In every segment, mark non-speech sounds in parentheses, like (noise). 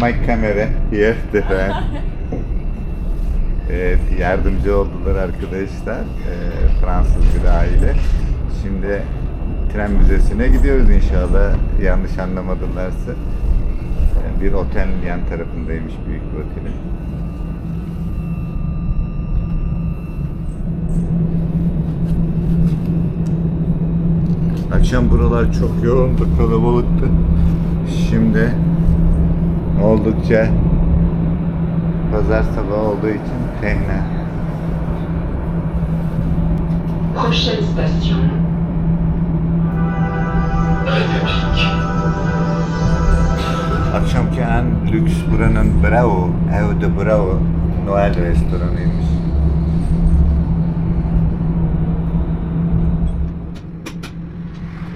my camera here there. (laughs) Evet, yardımcı oldular arkadaşlar. Ee, Fransız bir aile. Şimdi tren müzesine gidiyoruz inşallah. Yanlış anlamadılarsa. Yani bir otelin yan tarafındaymış büyük bir otelin. Akşam buralar çok yoğundu, kalabalıktı. Şimdi oldukça pazar sabahı olduğu için tehne. Prochaine station. Akşamki en lüks buranın Bravo, Eau de Bravo Noel restoranıymış.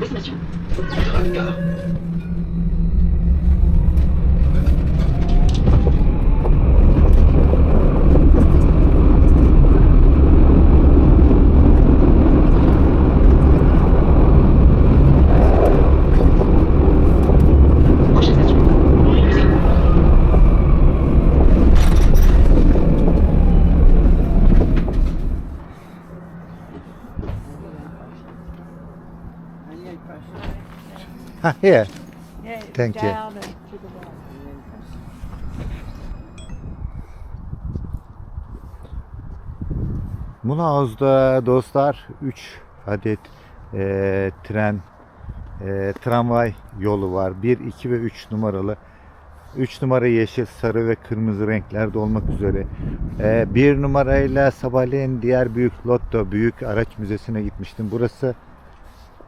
Destination. Trafalgar. Prochaine station. Musée. Ha, here. Yeah, Thank you. down and to the right. Mulhouse'da dostlar 3 adet e, tren, e, tramvay yolu var. 1, 2 ve 3 numaralı. 3 numara yeşil, sarı ve kırmızı renklerde olmak üzere. 1 numarayla sabahleyin diğer büyük Lotto, büyük araç müzesine gitmiştim. Burası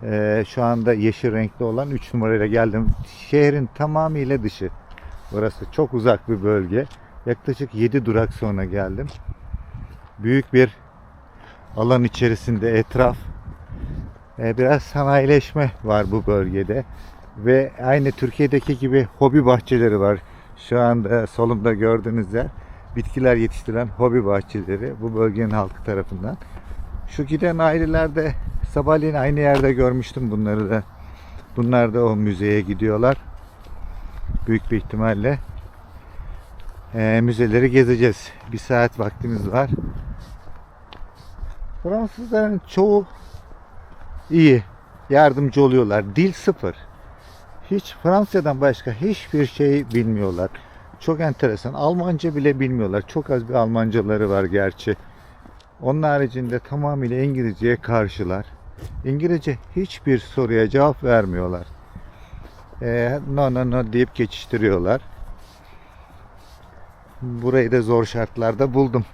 e, şu anda yeşil renkli olan 3 numarayla geldim. Şehrin tamamıyla dışı. Burası çok uzak bir bölge. Yaklaşık 7 durak sonra geldim. Büyük bir alan içerisinde etraf e, biraz sanayileşme var bu bölgede ve aynı Türkiye'deki gibi hobi bahçeleri var. Şu anda solumda gördüğünüz yer bitkiler yetiştiren hobi bahçeleri bu bölgenin halkı tarafından. Şu giden ailelerde sabahleyin aynı yerde görmüştüm bunları da. Bunlar da o müzeye gidiyorlar. Büyük bir ihtimalle e, müzeleri gezeceğiz. Bir saat vaktimiz var. Fransızların çoğu iyi. Yardımcı oluyorlar. Dil sıfır. Hiç Fransızcadan başka hiçbir şey bilmiyorlar. Çok enteresan. Almanca bile bilmiyorlar. Çok az bir Almancaları var gerçi. Onun haricinde tamamıyla İngilizceye karşılar. İngilizce hiçbir soruya cevap vermiyorlar. Ee, no no no deyip geçiştiriyorlar. Burayı da zor şartlarda buldum.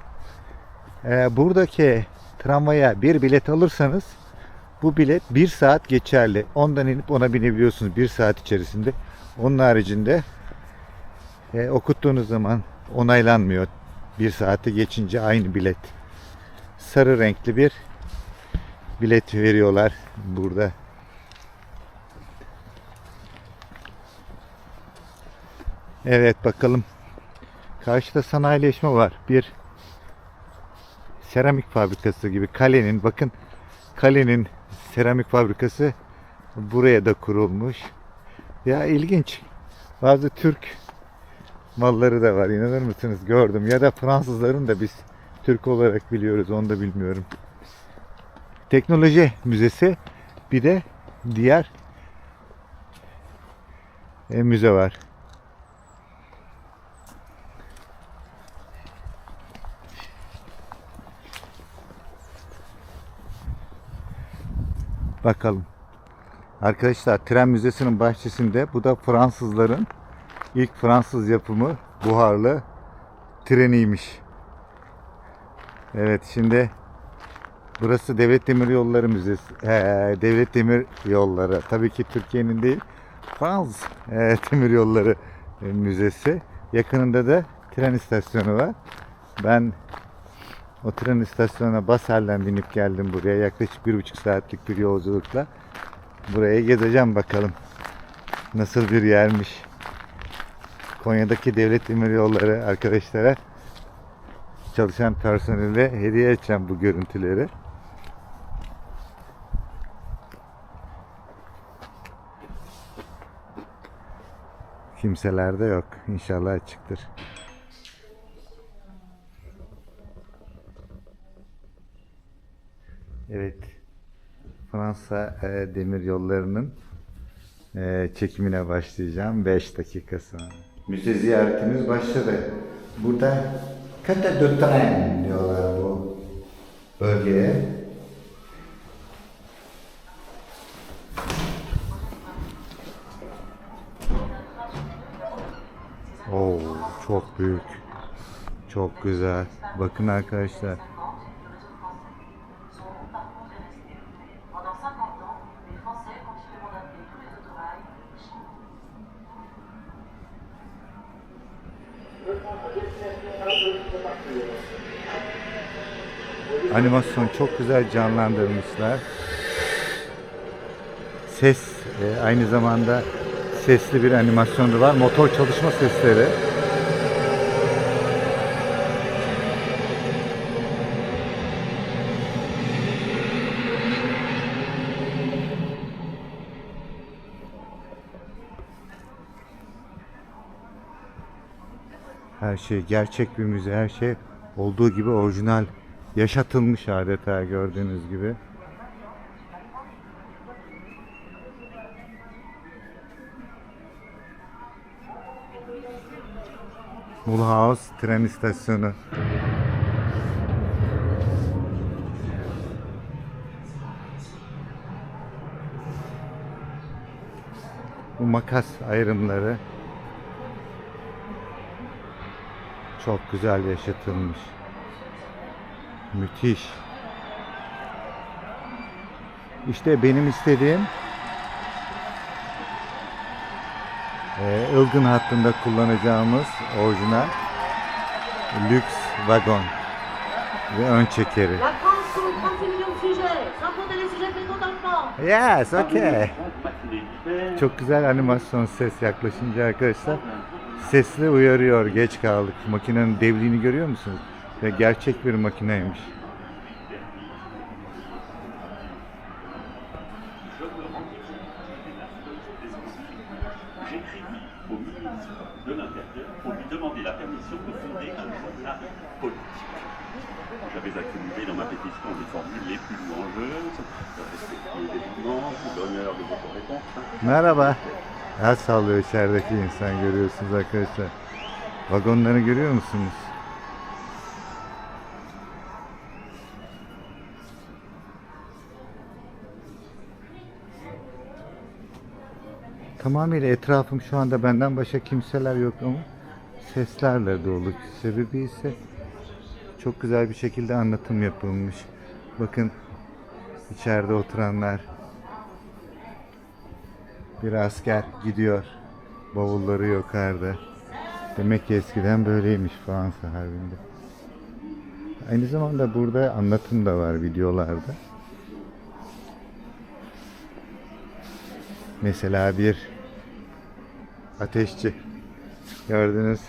Ee, buradaki tramvaya bir bilet alırsanız bu bilet bir saat geçerli. Ondan inip ona binebiliyorsunuz bir saat içerisinde. Onun haricinde e, okuttuğunuz zaman onaylanmıyor. Bir saate geçince aynı bilet. Sarı renkli bir bilet veriyorlar burada. Evet bakalım. Karşıda sanayileşme var. Bir seramik fabrikası gibi kalenin bakın kalenin seramik fabrikası buraya da kurulmuş. Ya ilginç. Bazı Türk malları da var. İnanır mısınız? Gördüm. Ya da Fransızların da biz Türk olarak biliyoruz. Onu da bilmiyorum. Teknoloji Müzesi bir de diğer e, müze var. Bakalım. Arkadaşlar tren müzesinin bahçesinde bu da Fransızların ilk Fransız yapımı buharlı treniymiş. Evet şimdi burası Devlet Demir Yolları Müzesi. Ee, Devlet Demir Yolları. Tabii ki Türkiye'nin değil. Frans e, (laughs) Demir Yolları e, Müzesi. Yakınında da tren istasyonu var. Ben o tren istasyonuna Basel'den binip geldim buraya. Yaklaşık bir buçuk saatlik bir yolculukla. Buraya gezeceğim bakalım. Nasıl bir yermiş. Konya'daki devlet demir yolları arkadaşlara çalışan personele hediye edeceğim bu görüntüleri. Kimselerde yok. İnşallah açıktır. Evet. Fransa e, demir yollarının e, çekimine başlayacağım 5 dakika sonra. Müze ziyaretimiz başladı. Burada Kata de Tren diyorlar bu bölgeye. Oo, çok büyük. Çok güzel. Bakın arkadaşlar. Animasyon çok güzel canlandırmışlar. Ses e, aynı zamanda sesli bir animasyonu var. Motor çalışma sesleri. Her şey gerçek bir müze, her şey olduğu gibi orijinal, yaşatılmış adeta gördüğünüz gibi. Mulhouse tren istasyonu. Bu makas ayrımları çok güzel yaşatılmış. Müthiş. İşte benim istediğim e, Ilgın hattında kullanacağımız orijinal lüks vagon ve ön çekeri. La France compte 36 millions de sujets, sans compter les sujets pénaux d'enfants. Yes, okay. Çok güzel animasyon ses yaklaşınca arkadaşlar sesli uyarıyor geç kaldık. Makinenin devliğini görüyor musunuz? Ve gerçek bir makineymiş. Merhaba. El sallıyor içerideki insan görüyorsunuz arkadaşlar. Vagonları görüyor musunuz? Tamamıyla etrafım şu anda benden başka kimseler yok ama seslerle dolu. Sebebi ise çok güzel bir şekilde anlatım yapılmış. Bakın içeride oturanlar bir asker gidiyor. Bavulları yukarıda. Demek ki eskiden böyleymiş Fransa Harbi'nde. Aynı zamanda burada anlatım da var videolarda. Mesela bir ateşçi gördünüz.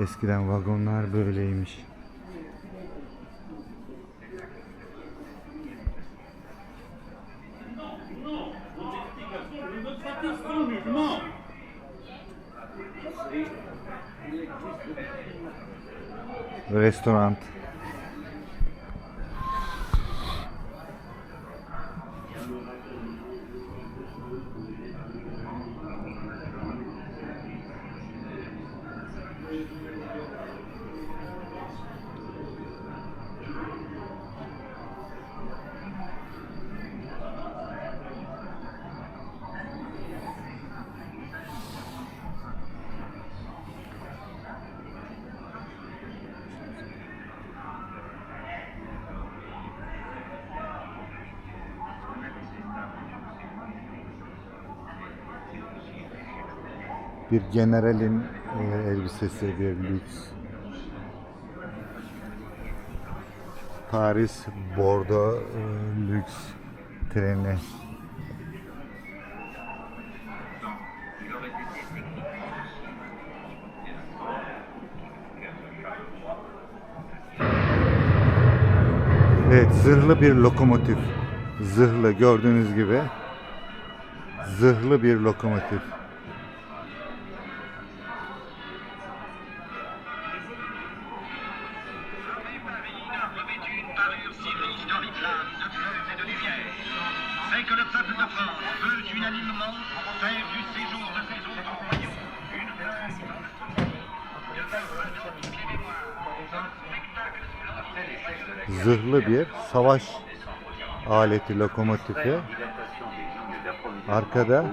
Eskiden vagonlar böyleymiş. Restoran. Bir generalin e, elbisesi bir lüks. Paris Bordeaux e, lüks treni. Evet, zırhlı bir lokomotif. Zırhlı gördüğünüz gibi. Zırhlı bir lokomotif. Unanimement faire du séjour de ses eaux au royaume une Zırhlı bir savaş aleti lokomotifi. Arkada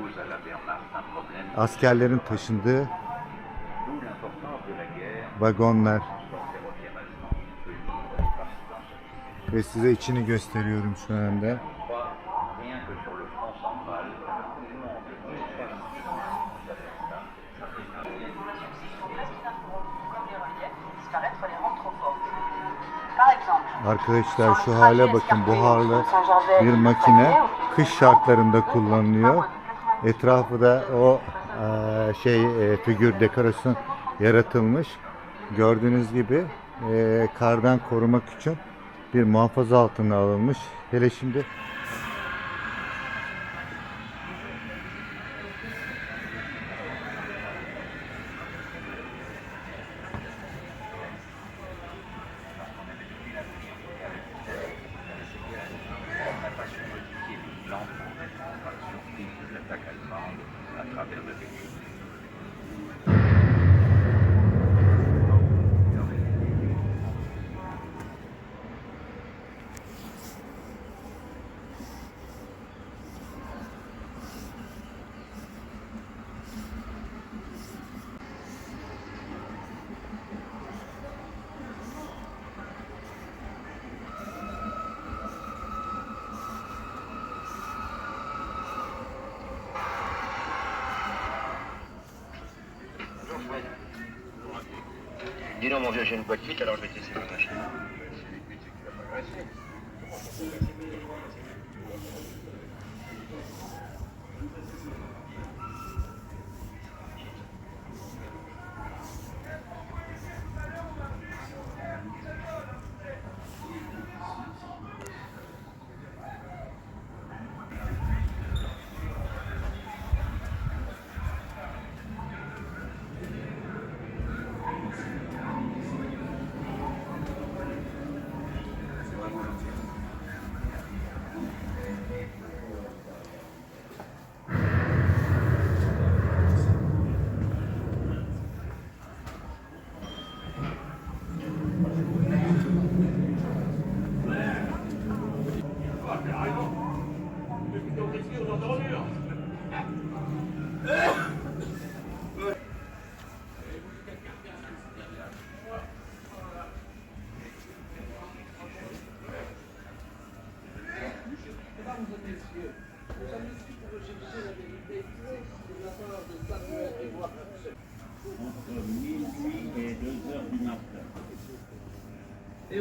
askerlerin taşındığı vagonlar. Ve size içini gösteriyorum şu anda. Arkadaşlar şu hale bakın buharlı bir makine kış şartlarında kullanılıyor. Etrafı da o eee, şey eee, figür dekorasyon yaratılmış. Gördüğünüz gibi eee, kardan korumak için bir muhafaza altına alınmış. Hele şimdi à travers le pays. Mon vieux, j'ai une boîte vite, alors je vais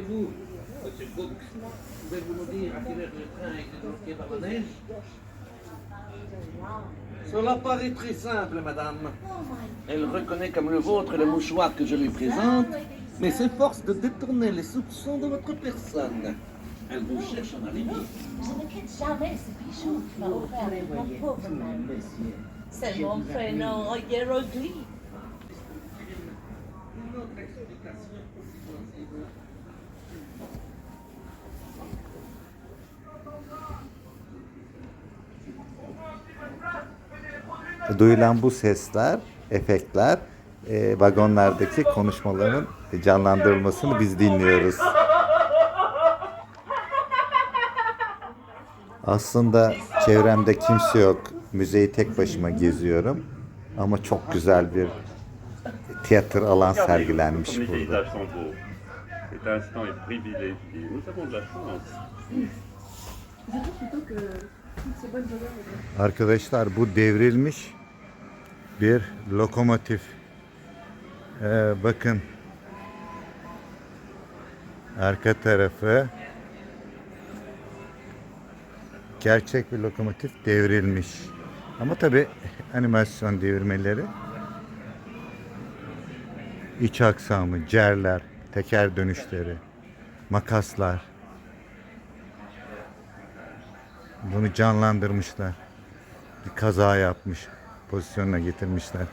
vous, Monsieur Cook, pouvez-vous nous dire à quelle heure le train a été bloqué par la neige? Cela paraît très simple, madame. Elle reconnaît comme le vôtre le mouchoir que je lui présente, mais s'efforce de détourner les soupçons de votre personne. Elle vous cherche en alibi. Je ne quitte jamais ce bijou qui m'a offert mon pauvre mari. C'est mon prénom hiéroglyphe. Duyulan bu sesler, efektler e, vagonlardaki konuşmaların canlandırılmasını biz dinliyoruz. Aslında çevremde kimse yok. Müzeyi tek başıma geziyorum. Ama çok güzel bir tiyatro alan sergilenmiş burada. Arkadaşlar bu devrilmiş bir lokomotif. Ee, bakın arka tarafı gerçek bir lokomotif devrilmiş. Ama tabi animasyon devirmeleri iç aksamı, cerler, teker dönüşleri, makaslar. Bunu canlandırmışlar. Bir kaza yapmış. Pozisyonuna getirmişler.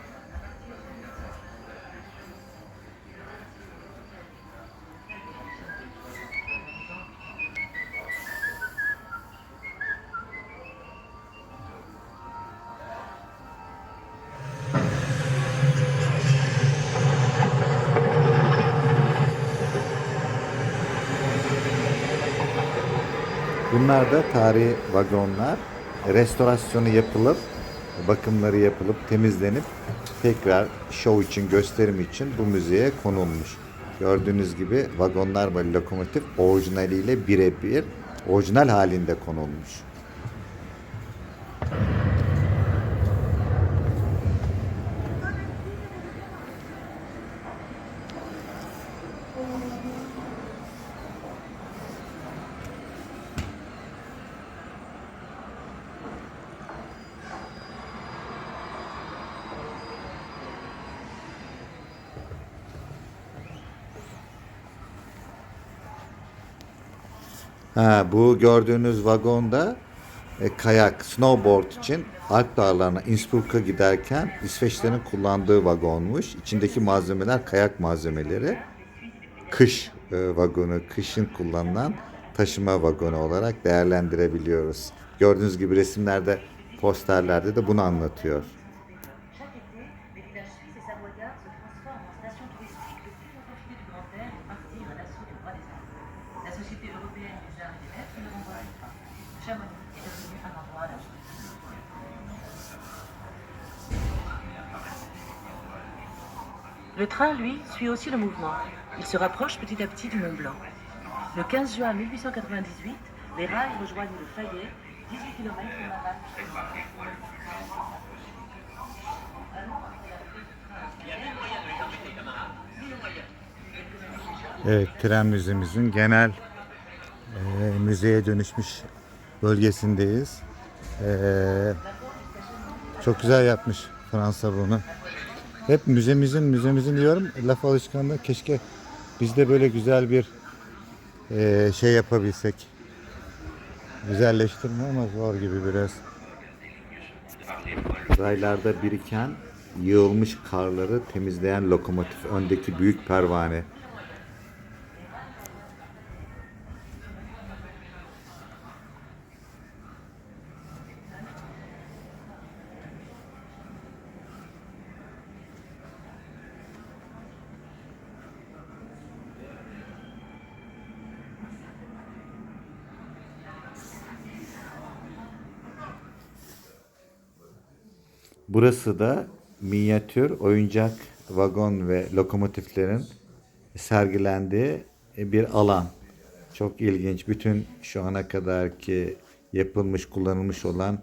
Bunlar da tarihi vagonlar. Restorasyonu yapılıp, bakımları yapılıp, temizlenip tekrar show için, gösterim için bu müzeye konulmuş. Gördüğünüz gibi vagonlar ve lokomotif orijinaliyle birebir orijinal halinde konulmuş. Ha, bu gördüğünüz vagonda e, kayak, snowboard için Alp dağlarına Innsbruck'a giderken İsveçlerin kullandığı vagonmuş. İçindeki malzemeler kayak malzemeleri. Kış e, vagonu, kışın kullanılan taşıma vagonu olarak değerlendirebiliyoruz. Gördüğünüz gibi resimlerde, posterlerde de bunu anlatıyor. La Société européenne des arts et des lettres ne renvoie pas. Chamonix est devenu un endroit à la Le train, lui, suit aussi le mouvement. Il se rapproche petit à petit du Mont Blanc. Le 15 juin 1898, les rails rejoignent le Fayet, 18 km de Laval. Evet, tren müzemizin genel e, müzeye dönüşmüş bölgesindeyiz. E, çok güzel yapmış Fransa bunu. Hep müzemizin müzemizin diyorum laf alışkanlığı keşke biz de böyle güzel bir e, şey yapabilsek. Güzelleştirme ama zor gibi biraz. Raylarda biriken yığılmış karları temizleyen lokomotif öndeki büyük pervane. Burası da minyatür oyuncak vagon ve lokomotiflerin sergilendiği bir alan. Çok ilginç. Bütün şu ana kadarki yapılmış, kullanılmış olan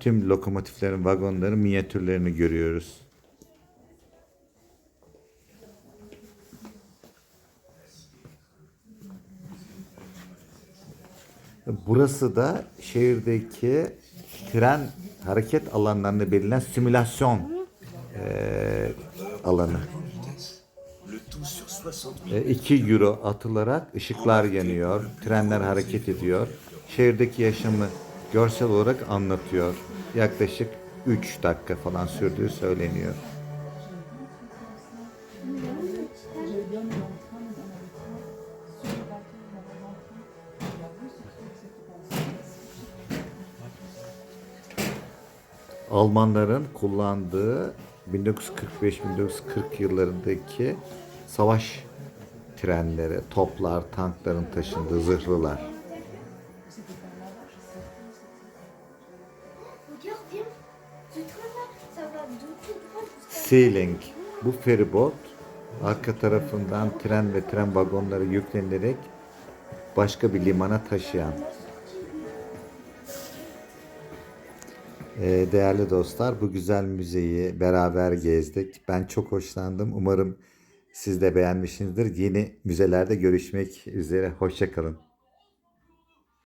tüm lokomotiflerin, vagonların minyatürlerini görüyoruz. Burası da şehirdeki tren hareket alanlarını belirlen simülasyon eee, alanı. 2 euro atılarak ışıklar yanıyor, trenler hareket ediyor. Şehirdeki yaşamı görsel olarak anlatıyor. Yaklaşık 3 dakika falan sürdüğü söyleniyor. Almanların kullandığı 1945-1940 yıllarındaki savaş trenleri, toplar, tankların taşındığı zırhlılar. Sealing. Bu feribot arka tarafından tren ve tren vagonları yüklenilerek başka bir limana taşıyan. Değerli dostlar bu güzel müzeyi beraber gezdik. Ben çok hoşlandım. Umarım siz de beğenmişsinizdir. Yeni müzelerde görüşmek üzere. Hoşçakalın.